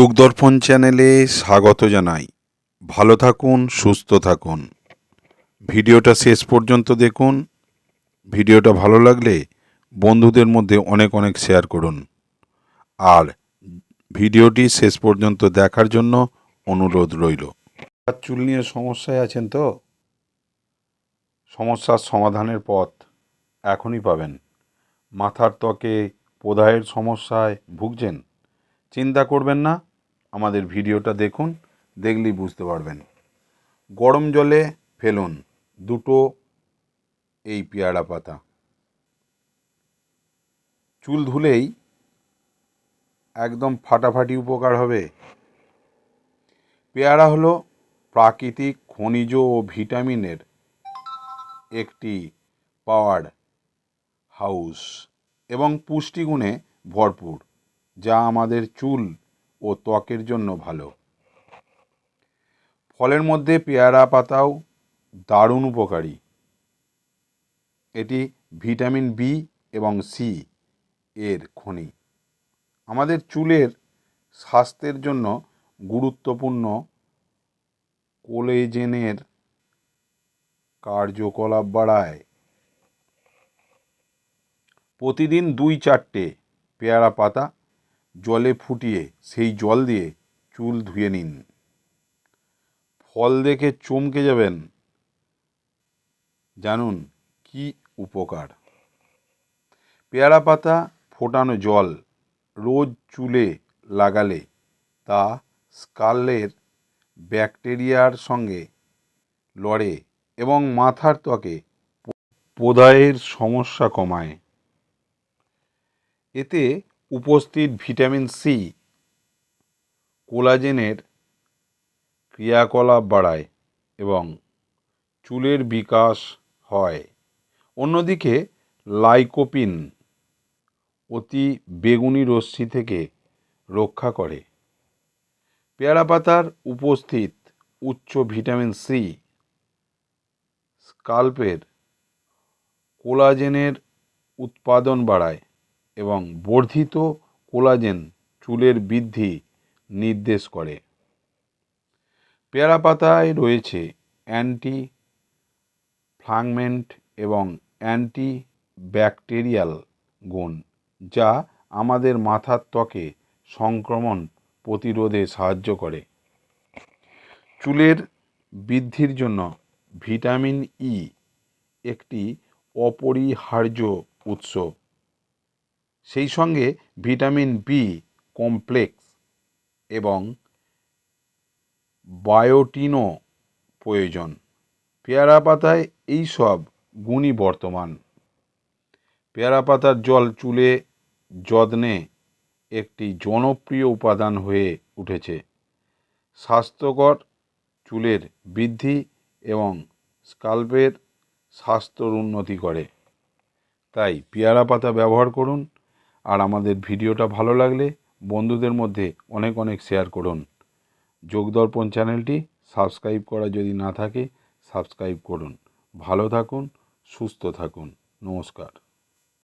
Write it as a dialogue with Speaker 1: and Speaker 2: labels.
Speaker 1: যুগদর্পণ চ্যানেলে স্বাগত জানাই। ভালো থাকুন, সুস্থ থাকুন। ভিডিওটা শেষ পর্যন্ত দেখুন। ভিডিওটা ভালো লাগলে বন্ধুদের মধ্যে অনেক অনেক শেয়ার করুন। আর ভিডিওটি শেষ পর্যন্ত দেখার জন্য অনুরোধ রইল। চুল নিয়ে সমস্যায় আছেন তো? সমস্যার সমাধানের পথ এখনই পাবেন। মাথার ত্বকে প্রদাহের সমস্যায় ভুগছেন। চিন্তা করবেন না। আমাদের ভিডিওটা দেখুন, দেখলেই বুঝতে পারবেন। গরম জলে ফেলুন, দুটো এই পেয়ারা পাতা। চুল ধুলেই একদম ফাটাফাটি উপকার হবে। পেয়ারা হলো প্রাকৃতিক খনিজ ও ভিটামিনের একটি পাওয়ার হাউস এবং পুষ্টিগুণে ভরপুর, যা আমাদের চুল ও ত্বকের জন্য ভালো। ফলের মধ্যে পেয়ারা পাতাও দারুণ উপকারী। এটি ভিটামিন বি এবং সি এর খনি। আমাদের চুলের স্বাস্থ্যের জন্য গুরুত্বপূর্ণ কোলেজেনের কার্যকলাপ বাড়ায়। প্রতিদিন দুই চারটে পেয়ারা পাতা জলে ফুটিয়ে, সেই জল দিয়ে চুল ধুয়ে নিন। ফল দেখে চমকে যাবেন। জানুন কি উপকার। পেয়ারা পাতা ফোটানো জল রোজ চুলে লাগালে তা স্কালের ব্যাকটেরিয়ার সঙ্গে লড়ে এবং মাথার ত্বকে প্রদাহের সমস্যা কমায়। এতে উপস্থিত ভিটামিন সি কোলাজেনের ক্রিয়াকলাপ বাড়ায় এবং চুলের বিকাশ হয়। অন্যদিকে, লাইকোপিন অতি বেগুনি রশ্মি থেকে রক্ষা করে। পেয়ারা পাতার উপস্থিত উচ্চ ভিটামিন সি স্কাল্পের কোলাজেনের উৎপাদন বাড়ায়। এবং বর্ধিত কোলাজেন চুলের বৃদ্ধি নির্দেশ করে। পেয়ারা পাতায় রয়েছে অ্যান্টি ফ্লাংমেন্ট এবং অ্যান্টি ব্যাকটেরিয়াল গুণ, যা আমাদের মাথার ত্বকে সংক্রমণ প্রতিরোধে সাহায্য করে। চুলের বৃদ্ধির জন্য ভিটামিন ই একটি অপরিহার্য উৎস। সেই সঙ্গে ভিটামিন বি কমপ্লেক্স এবং বায়োটিনও প্রয়োজন। পেয়ারা পাতায় এই সব গুণই বর্তমান। পেয়ারা পাতার জল চুলে যত্নে একটি জনপ্রিয় উপাদান হয়ে উঠেছে। স্বাস্থ্যকর চুলের বৃদ্ধি এবং স্কাল্পের স্বাস্থ্যর উন্নতি করে। তাই পেয়ারা পাতা ব্যবহার করুন। আর আমাদের ভিডিওটা ভালো লাগলে বন্ধুদের মধ্যে অনেক অনেক শেয়ার করুন। যোগদর্পণ চ্যানেলটি সাবস্ক্রাইব করা যদি না থাকে সাবস্ক্রাইব করুন। ভালো থাকুন, সুস্থ থাকুন। নমস্কার।